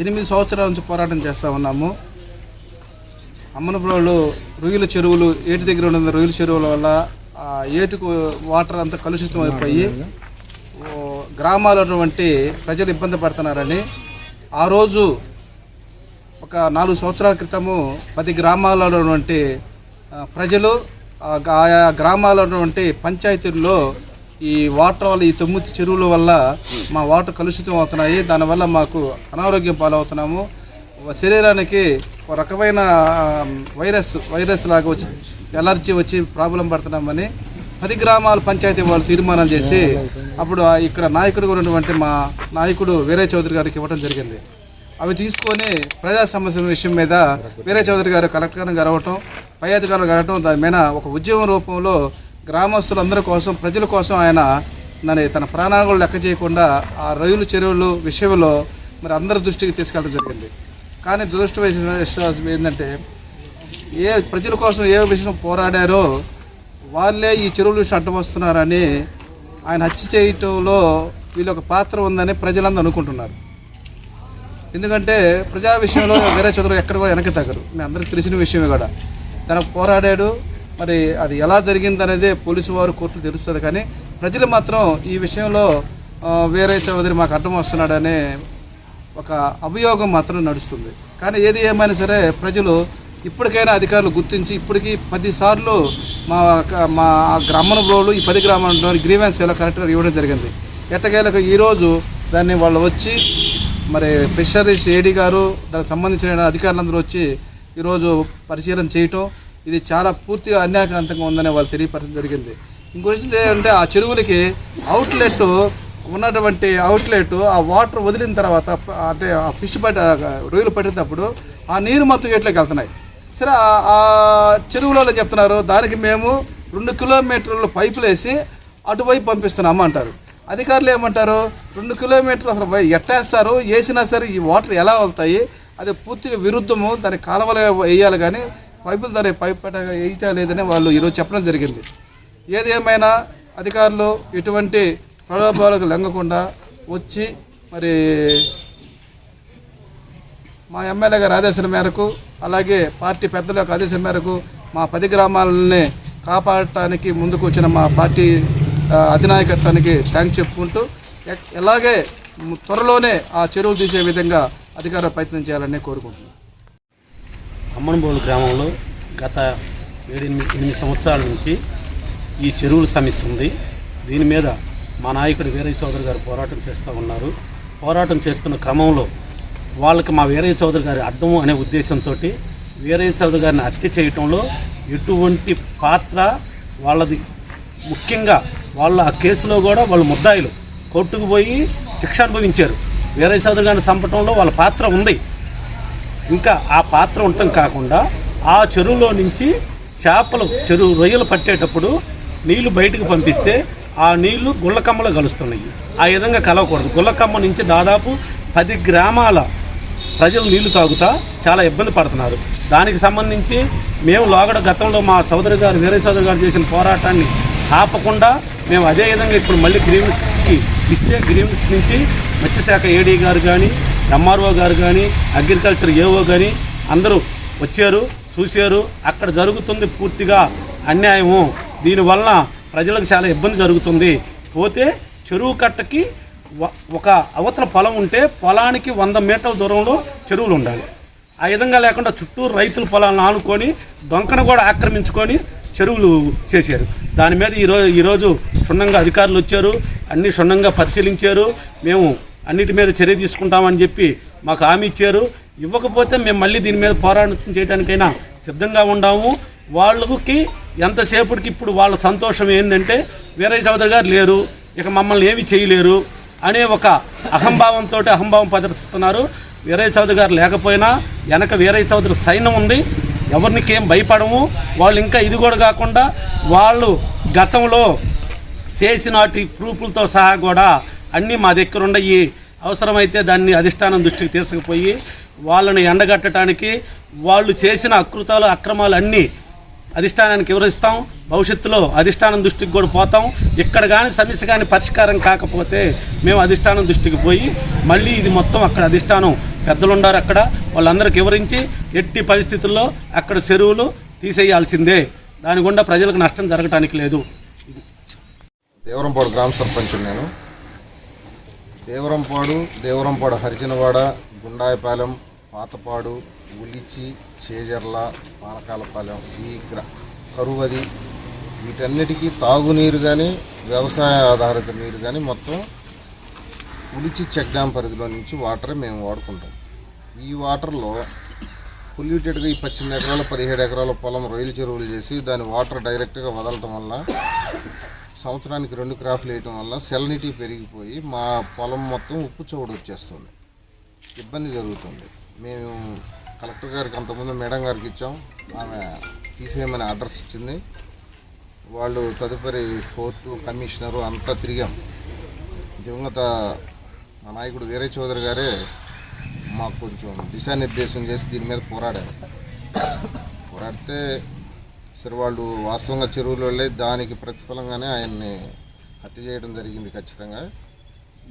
ఎనిమిది సంవత్సరాల నుంచి పోరాటం చేస్తూ ఉన్నాము. అమ్మనపురంలో రొయ్యల చెరువులు ఏటి దగ్గర ఉన్న రొయ్యల చెరువుల వల్ల ఏటుకు వాటర్ అంతా కలుషితం అయిపోయి ఓ ఉన్నటువంటి ప్రజలు ఇబ్బంది పడుతున్నారని ఆ రోజు ఒక నాలుగు సంవత్సరాల క్రితము పది గ్రామాలలో ఉన్నటువంటి ప్రజలు ఆ ఆయా గ్రామాలలో ఉన్నటువంటి పంచాయతీల్లో ఈ వాటర్ వల్ల ఈ తొమ్మిది చెరువుల వల్ల మా వాటర్ కలుషితం అవుతున్నాయి. దానివల్ల మాకు అనారోగ్యం పాలవుతున్నాము. శరీరానికి ఒక రకమైన వైరస్ వైరస్ లాగా వచ్చి ఎలర్జీ వచ్చి ప్రాబ్లం పడుతున్నామని పది గ్రామాల పంచాయతీ వాళ్ళు తీర్మానం చేసి అప్పుడు ఇక్కడ నాయకుడు ఉన్నటువంటి మా నాయకుడు వీరయ్య చౌదరి గారికి ఇవ్వడం జరిగింది. అవి తీసుకొని ప్రజా సమస్యల విషయం మీద వీరయ్య చౌదరి గారు కలెక్టర్ గారిని గడవటం పై అధికారులు గడవటం దాని మీద ఒక ఉద్యమం రూపంలో గ్రామస్తులందరి కోసం ప్రజల కోసం ఆయన నన్ను తన ప్రాణాలు కూడా లెక్క చేయకుండా ఆ రైలు చెరువులు విషయంలో మరి అందరి దృష్టికి తీసుకెళ్ళడం జరిగింది. కానీ దురదృష్టం ఏంటంటే ఏ ప్రజల కోసం ఏ విషయం పోరాడారో వాళ్ళే ఈ చెరువుల విషయం వస్తున్నారని ఆయన హత్య చేయటంలో వీళ్ళ ఒక పాత్ర ఉందని ప్రజలందరూ అనుకుంటున్నారు. ఎందుకంటే ప్రజా విషయంలో వేరే చదువు ఎక్కడ కూడా వెనక్కి తగ్గరు. మీ అందరికి తెలిసిన విషయమే కూడా తనకు పోరాడాడు మరి అది ఎలా జరిగింది అనేది పోలీసు వారు కోర్టులు తెలుస్తుంది. కానీ ప్రజలు మాత్రం ఈ విషయంలో వేరే చౌదరి మాకు అడ్డం వస్తున్నాడనే ఒక అభియోగం మాత్రం నడుస్తుంది. కానీ ఏది ఏమైనా సరే ప్రజలు ఇప్పటికైనా అధికారులు గుర్తించి ఇప్పటికీ పదిసార్లు మా మా గ్రామంలో ఈ పది గ్రామంలో గ్రీవెన్స్ ఎలా కలెక్టర్ ఇవ్వడం జరిగింది. ఎట్టకేలకు ఈరోజు దాన్ని వాళ్ళు వచ్చి మరి ఫిషరీస్ ఏడీ గారు దానికి సంబంధించిన అధికారులందరూ వచ్చి ఈరోజు పరిశీలన చేయటం ఇది చాలా పూర్తిగా అన్యాయకరంతంగా ఉందని వాళ్ళు తెలియపరచడం జరిగింది. ఇంకొచ్చి ఏంటంటే ఆ చెరువులకి అవుట్లెట్ ఉన్నటువంటి అవుట్లెట్ ఆ వాటర్ వదిలిన తర్వాత అంటే ఆ ఫిష్ పట్ట రొయ్యలు పట్టేటప్పుడు ఆ నీరు మొత్తం ఎట్లోకి వెళ్తున్నాయి. సరే ఆ- చెరువులలో చెప్తున్నారు దానికి మేము రెండు కిలోమీటర్లు పైపులు వేసి అటువైపు పంపిస్తున్నాము అంటారు. అధికారులు ఏమంటారు రెండు కిలోమీటర్లు అసలు ఎట్టేస్తారు? వేసినా సరే ఈ వాటర్ ఎలా వెళ్తాయి అది పూర్తిగా విరుద్ధము దాని కాలువలు వేయాలి కానీ పైపులు ధర పైప్ వేయటం వేయలేదని వాళ్ళు ఈరోజు చెప్పడం జరిగింది. ఏది ఏమైనా అధికారులు ఎటువంటి ప్రలోభాలకు లొంగకుండా వచ్చి మరి మా ఎమ్మెల్యే గారి ఆదేశాల మేరకు అలాగే పార్టీ పెద్దల యొక్క ఆదేశం మేరకు మా పది గ్రామాలని కాపాడటానికి ముందుకు వచ్చిన మా పార్టీ అధినాయకత్వానికి థ్యాంక్స్ చెప్పుకుంటూ ఎలాగే త్వరలోనే ఆ చెరువులు తీసే విధంగా అధికారులు ప్రయత్నం చేయాలని కోరుకుంటున్నాను అమ్మనబోలు గ్రామంలో గత ఏడెనిమిది ఎనిమిది సంవత్సరాల నుంచి ఈ చెరువుల సమస్య ఉంది. దీని మీద మా నాయకుడు వీరయ్య చౌదరి గారు పోరాటం చేస్తూ ఉన్నారు. పోరాటం చేస్తున్న క్రమంలో వాళ్ళకి మా వీరయ్య చౌదరి గారి అడ్డము అనే ఉద్దేశంతో వీరయ్య చౌదరి గారిని హత్య చేయటంలో ఎటువంటి పాత్ర వాళ్ళది. ముఖ్యంగా వాళ్ళ ఆ కేసులో కూడా వాళ్ళు ముద్దాయిలు. కోర్టుకు పోయి శిక్ష అనుభవించారు. వీరయ్య చౌదరి గారిని చంపటంలో వాళ్ళ పాత్ర ఉంది. ఇంకా ఆ పాత్ర ఉండటం కాకుండా ఆ చెరువులో నుంచి చేపలు చెరువు రొయ్యలు పట్టేటప్పుడు నీళ్ళు బయటకు పంపిస్తే ఆ నీళ్ళు గుళ్ళకమ్మలో కలుస్తున్నాయి. ఆ విధంగా కలవకూడదు. గుళ్ళకమ్మ నుంచి దాదాపు పది గ్రామాల ప్రజలు నీళ్ళు తాగుతా చాలా ఇబ్బంది పడుతున్నారు. దానికి సంబంధించి మేము లోగడ గతంలో మా చౌదరి గారు వీరయ్య చౌదరి గారు చేసిన పోరాటాన్ని ఆపకుండా మేము అదే విధంగా ఇప్పుడు మళ్ళీ గ్రీవెన్స్కి ఇస్తే గ్రీవెన్స్ నుంచి మత్స్యశాఖ ఏడీ గారు కానీ ఎంఆర్ఓ గారు కానీ అగ్రికల్చర్ ఏఓ కానీ అందరూ వచ్చారు చూశారు. అక్కడ జరుగుతుంది పూర్తిగా అన్యాయము. దీనివల్ల ప్రజలకు చాలా ఇబ్బంది జరుగుతుంది. పోతే చెరువు కట్టకి ఒక అవతల పొలం ఉంటే పొలానికి వంద మీటర్ల దూరంలో చెరువులు ఉండాలి. ఆ విధంగా లేకుండా చుట్టూ రైతుల పొలాలను ఆనుకొని డొంకను కూడా ఆక్రమించుకొని చెరువులు చేశారు. దాని మీద ఈరోజు ఈరోజు క్షుణ్ణంగా అధికారులు వచ్చారు. అన్ని క్షుణ్ణంగా పరిశీలించారు. మేము అన్నిటి మీద చర్య తీసుకుంటామని చెప్పి మాకు హామీ ఇచ్చారు. ఇవ్వకపోతే మేము మళ్ళీ దీని మీద పోరాటం చేయడానికైనా సిద్ధంగా ఉన్నాము వాళ్ళకి ఎంతసేపటికి ఇప్పుడు వాళ్ళ సంతోషం ఏంటంటే వీరయ్య చౌదరి గారు లేరు ఇక మమ్మల్ని ఏమీ చేయలేరు అనే ఒక అహంభావంతో అహంభావం ప్రదర్శిస్తున్నారు వీరయ్య చౌదరి గారు లేకపోయినా వెనక వీరయ్య చౌదరి సైన్యం ఉంది. ఎవరికి ఏం భయపడము. వాళ్ళు ఇంకా ఇది కూడా కాకుండా వాళ్ళు గతంలో చేసినటి ప్రూఫ్లతో సహా కూడా అన్నీ మా దగ్గర ఉండయి అవసరమైతే దాన్ని అధిష్టానం దృష్టికి తీసుకుపోయి వాళ్ళని ఎండగట్టడానికి వాళ్ళు చేసిన అకృతాలు అక్రమాలు అన్నీ అధిష్టానానికి వివరిస్తాం. భవిష్యత్తులో అధిష్టానం దృష్టికి కూడా పోతాం. ఇక్కడ కానీ సమస్య కానీ పరిష్కారం కాకపోతే మేము అధిష్టానం దృష్టికి పోయి మళ్ళీ ఇది మొత్తం అక్కడ అధిష్టానం పెద్దలు ఉన్నారు అక్కడ. వాళ్ళందరికీ వివరించి ఎట్టి పరిస్థితుల్లో అక్కడ చెరువులు తీసేయాల్సిందే. దాని గుండా ప్రజలకు నష్టం జరగటానికి లేదు. దేవరంపాడు గ్రామ సర్పంచ్ నేను. దేవరంపాడు దేవరంపాడు హరిజనవాడ గుండాయపాలెం పాతపాడు ఉలిచి చేజర్ల పానకాలపాలెం ఈ గ్ర కరువది వీటన్నిటికీ తాగునీరు కానీ వ్యవసాయ ఆధారిత నీరు కానీ మొత్తం ఉలిచి చెక్ డ్యామ్ పరిధిలో నుంచి వాటర్ మేము వాడుకుంటాం. ఈ వాటర్లో పొల్యూటెడ్గా ఈ పద్దెనిమిది ఎకరాల పదిహేడు ఎకరాల పొలం రొయ్యలు చెరువులు చేసి దాని వాటర్ డైరెక్ట్గా వదలటం వల్ల సంవత్సరానికి రెండు క్రాఫ్లు వేయటం వల్ల సెలనిటీ పెరిగిపోయి మా పొలం మొత్తం ఉప్పు చోడు వచ్చేస్తుంది. ఇబ్బంది జరుగుతుంది. మేము కలెక్టర్ గారికి అంతకుముందు మేడం గారికి ఇచ్చాం. ఆమె తీసేయమని అడ్రస్ ఇచ్చింది. వాళ్ళు తదుపరి ఫోర్త్ కమిషనరు అంతా తిరిగాం. దివంగత మా నాయకుడు వీరే చౌదరి గారే మాకు కొంచెం దిశానిర్దేశం చేసి దీని మీద పోరాడారు. పోరాడితే సరే వాళ్ళు వాస్తవంగా చెరువులు దానికి ప్రతిఫలంగానే ఆయన్ని హత్య చేయడం జరిగింది ఖచ్చితంగా.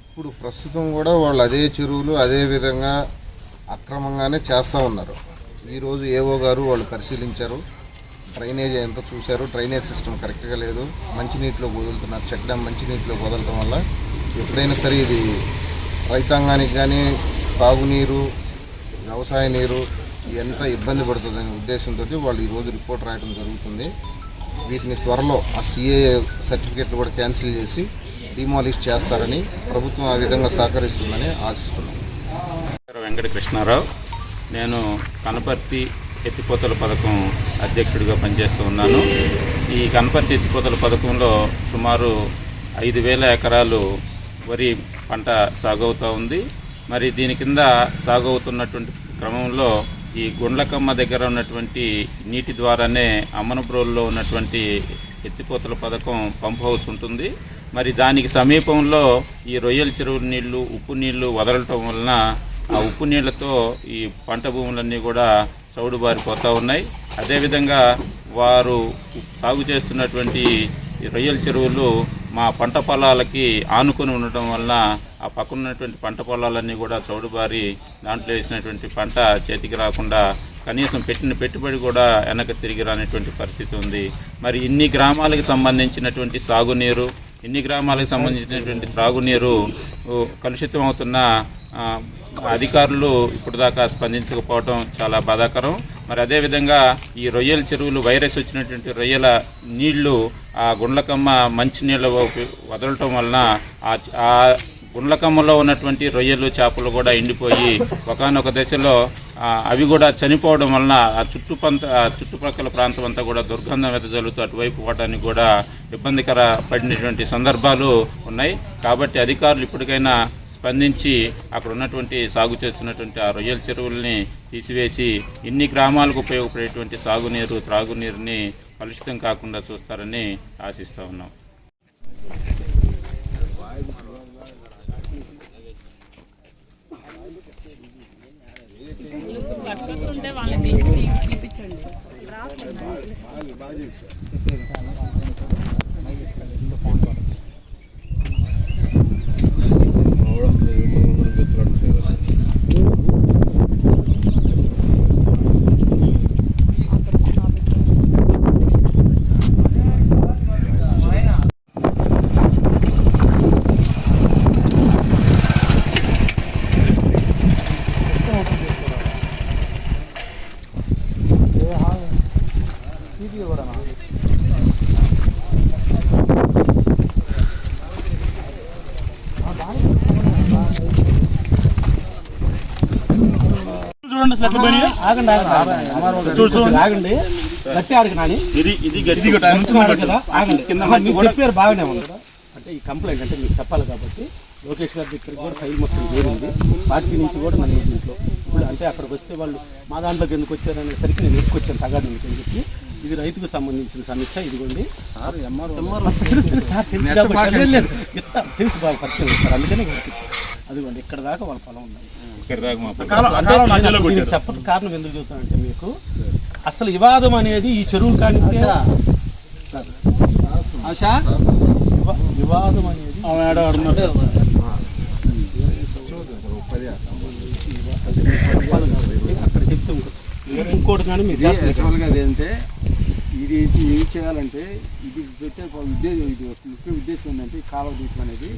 ఇప్పుడు ప్రస్తుతం కూడా వాళ్ళు అదే చెరువులు అదే విధంగా అక్రమంగానే చేస్తూ ఉన్నారు. ఈరోజు ఏవో గారు వాళ్ళు పరిశీలించారు. డ్రైనేజ్ ఎంత చూశారు? డ్రైనేజ్ సిస్టమ్ కరెక్ట్గా లేదు. మంచినీటిలో వదులుతున్నారు. చెక్ డ్యామ్ మంచినీటిలో వదలటం వల్ల ఎప్పుడైనా సరే ఇది రైతాంగానికి కానీ తాగునీరు వ్యవసాయ నీరు ఎంత ఇబ్బంది పడుతుందనే ఉద్దేశంతో వాళ్ళు ఈరోజు రిపోర్ట్ రాయడం జరుగుతుంది. వీటిని త్వరలో ఆ సిఏ సర్టిఫికేట్లు కూడా క్యాన్సిల్ చేసి డిమాలిష్ చేస్తారని ప్రభుత్వం ఆ విధంగా సహకరిస్తుందని ఆశిస్తున్నాం. వెంకటకృష్ణారావు వెంకట కృష్ణారావు నేను కనపర్తి ఎత్తిపోతల పథకం అధ్యక్షుడిగా పనిచేస్తూ ఉన్నాను. ఈ కనపర్తి ఎత్తిపోతల పథకంలో సుమారు ఐదు వేల ఎకరాలు వరి పంట సాగు అవుతూ ఉంది. మరి దీని కింద సాగు అవుతున్నటువంటి క్రమంలో ఈ గుండ్లకమ్మ దగ్గర ఉన్నటువంటి నీటి ద్వారానే అమ్మనబ్రోల్లో ఉన్నటువంటి ఎత్తిపోతల పథకం పంప్ హౌస్ ఉంటుంది. మరి దానికి సమీపంలో ఈ రొయ్యల చెరువు నీళ్ళు ఉప్పు నీళ్ళు వదలటం వలన ఆ ఉప్పు నీళ్ళతో ఈ పంట భూములన్నీ కూడా చౌడుబారిపోతూ ఉన్నాయి. అదేవిధంగా వారు సాగు చేస్తున్నటువంటి ఈ రొయ్యల చెరువులు మా పంట పొలాలకి ఆనుకొని ఉండటం వలన ఆ పక్కన ఉన్నటువంటి పంట పొలాలన్నీ కూడా చౌడుబారి దాంట్లో వేసినటువంటి పంట చేతికి రాకుండా కనీసం పెట్టిన పెట్టుబడి కూడా వెనక్కి తిరిగి రానటువంటి పరిస్థితి ఉంది. మరి ఇన్ని గ్రామాలకు సంబంధించినటువంటి సాగునీరు ఇన్ని గ్రామాలకు సంబంధించినటువంటి త్రాగునీరు కలుషితం అవుతున్న అధికారులు ఇప్పుడు దాకా స్పందించకపోవడం చాలా బాధాకరం. మరి అదేవిధంగా ఈ రొయ్యల చెరువులు వైరస్ వచ్చినటువంటి రొయ్యల నీళ్ళు ఆ గుండ్లకమ్మ మంచినీళ్ళ వదలటం వలన ఆ ఆ గుండ్లకమ్మలో ఉన్నటువంటి రొయ్యలు చేపలు కూడా ఎండిపోయి ఒకనొక దశలో అవి కూడా చనిపోవడం వలన ఆ చుట్టుపంత ఆ చుట్టుపక్కల ప్రాంతం అంతా కూడా దుర్గంధం వెదజల్లుతూ అటువైపు పోవడానికి కూడా ఇబ్బందికర పడినటువంటి సందర్భాలు ఉన్నాయి. కాబట్టి అధికారులు ఇప్పటికైనా స్పందించి అక్కడ ఉన్నటువంటి సాగు చేస్తున్నటువంటి ఆ రొయ్యల చెరువుల్ని తీసివేసి ఇన్ని గ్రామాలకు ఉపయోగపడేటువంటి సాగునీరు త్రాగునీరుని కలుషితం కాకుండా చూస్తారని ఆశిస్తూ ఉన్నాం. వర్కర్స్ ఉంటే వాళ్ళని దించి తీసి చూడండి అసలు ఎట్లా పోయినాయో. ఆగండి ఆగండి చూడు చూడండి ఆగండి. గట్టి ఆడక నాని. ఇది ఇది గట్టి చెప్తున్నాడు కదా? ఆగండి. కింద మీకు చెప్పారు బాగానే ఉంది. అంటే ఈ కంప్లైంట్ అంటే మీకు చెప్పాలి కాబట్టి లోకేష్ గారి దగ్గరికి కూడా ఫైల్ మొత్తం చేరింది పార్టీ నుంచి కూడా నన్ను దీంట్లో ఇప్పుడు అంటే అక్కడికి వస్తే వాళ్ళు మా దాంట్లోకి ఎందుకు వచ్చారనేసరికి నేను ఎక్కువచ్చాను తగాదు ఎందుకు అని చెప్పి ఇది రైతుకు సంబంధించిన సమస్య ఇదిగోండి. మస్తు తెలుసు తెలుసు సార్ తెలుసు ఇట్లా తెలుసు బాగా పరిచయం సార్. అందుకని. అదిగోండి ఇక్కడ దాకా వాళ్ళ పొలం ఉంది. చెప్పక కారణం ఎందుకు చెబుతానంటే మీకు అసలు వివాదం అనేది ఈ చెరువు కానీ వివాదం అనేది అక్కడ చెప్తే ఇంకో- ఇంకోటి కానీ మీరు ఇది యాక్చువల్గా అదేంటే ఇది ఇది ఏం చేయాలంటే ఇది పెట్టే ఉద్దేశం ఇది ఒక ముఖ్య ఉద్దేశం ఏంటంటే కాలువ దీపం అనేది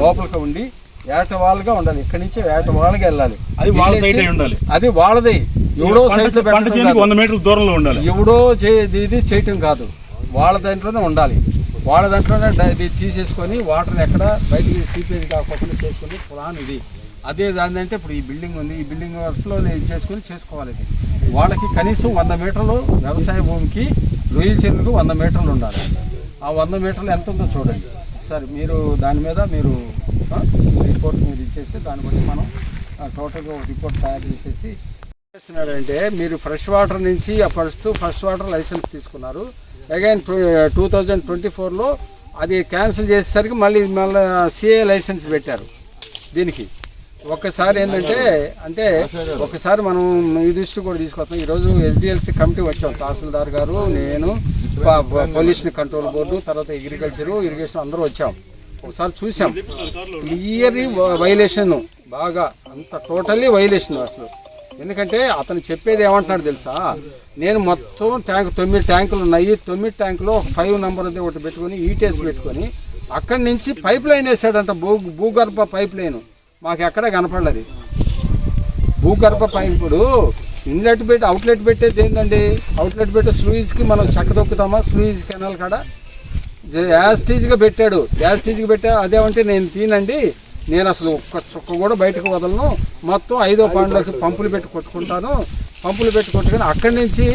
లోపలికి ఉండి ఏటవాలుగా ఉండాలి. ఇక్కడి నుంచి ఏటవాలుగా వెళ్ళాలి. అది వాళ్ళ సైడ్ ఉండాలి. అది వాళ్ళది. ఎవడో సైడ్ వంద మీటర్ల దూరంలో ఉండాలి. ఎవడో చే ఇది చేయటం కాదు. వాళ్ళ దాంట్లోనే ఉండాలి. వాళ్ళ దాంట్లోనే ఇది తీసేసుకొని వాటర్ ఎక్కడ బయటికి సీపేజ్ కాకుండా చేసుకుని ప్లాన్ ఇది. అదే దాని అంటే ఇప్పుడు ఈ బిల్డింగ్ ఉంది. ఈ బిల్డింగ్ వరుసలో ఇది చేసుకొని చేసుకోవాలి ఇది. వాళ్ళకి కనీసం వంద మీటర్లు వ్యవసాయ భూమికి రొయ్యల చెరువులకు వంద మీటర్లు ఉండాలి. ఆ వంద మీటర్లు ఎంత ఉందో చూడండి. సార్ మీరు దాని మీద మీరు రిపోర్ట్ మీరు ఇచ్చేస్తే దాన్ని బట్టి మనం ఆ, టోటల్గా రిపోర్ట్ తయారు చేసేసి చేస్తున్నాడంటే మీరు ఫ్రెష్ వాటర్ నుంచి ఫస్ట్ ఫస్ట్ వాటర్ లైసెన్స్ తీసుకున్నారు. అగైన్ టూ థౌజండ్ ట్వంటీ ఫోర్లో అది క్యాన్సిల్ చేసేసరికి మళ్ళీ మళ్ళీ సిఏ లైసెన్స్ పెట్టారు దీనికి. ఒక్కసారి ఏంటంటే అంటే ఒకసారి మనం ఈ దృష్టి కూడా తీసుకొస్తాం ఈరోజు ఎస్డిఎల్సి కమిటీ వచ్చాం తహసీల్దార్ గారు నేను పొల్యూషన్ కంట్రోల్ బోర్డు తర్వాత అగ్రికల్చరు ఇరిగేషన్ అందరూ వచ్చాం. ఒకసారి చూసాం క్లియర్లీ వైలేషన్ బాగా అంత టోటల్లీ వైలేషన్ అసలు. ఎందుకంటే అతను చెప్పేది ఏమంటున్నాడు తెలుసా? నేను మొత్తం ట్యాంక్ తొమ్మిది ట్యాంకులు ఉన్నాయి. తొమ్మిది ట్యాంకులో ఒక ఫైవ్ నెంబర్ ఉంది ఒకటి పెట్టుకొని ఈటీఎస్ పెట్టుకొని అక్కడి నుంచి పైప్ లైన్ వేసాడంట భూ భూగర్భ పైప్ లైన్ మాకు ఎక్కడ కనపడలేదు. భూగర్భ పైపుడు ఇప్పుడు ఇన్లెట్ పెట్టి అవుట్లెట్ పెట్టేది ఏంటండి అవుట్లెట్ పెట్టి స్లూయిజ్కి మనం చెక్క దొక్కుతామా స్లూయిజ్ కెనాల్ కాడ యాస్టీజ్గా పెట్టాడు. యాస్టీజ్గా పెట్టా అదేమంటే నేను తీనండి. నేను అసలు ఒక్క చుక్క కూడా బయటకు వదలను. మొత్తం ఐదో పాండ్లోకి పంపులు పెట్టి కొట్టుకుంటాను. పంపులు పెట్టి కొట్టుకుని అక్కడి నుంచి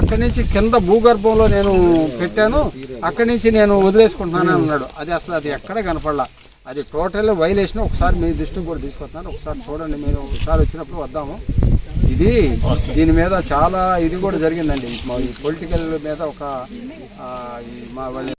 అక్కడి నుంచి కింద భూగర్భంలో నేను పెట్టాను. అక్కడి నుంచి నేను వదిలేసుకుంటున్నాను అన్నాడు. అది అసలు అది ఎక్కడ కనపడలా. అది టోటల్ వైలేషన్ ఒకసారి మీ దృష్టికి కూడా తీసుకొస్తున్నాను. ఒకసారి చూడండి మీరు ఒకసారి వచ్చినప్పుడు వద్దాము. ఇది దీని మీద చాలా ఇది కూడా జరిగిందండి. మా ఈ పొలిటికల్ మీద ఒక ఈ మా వాళ్ళ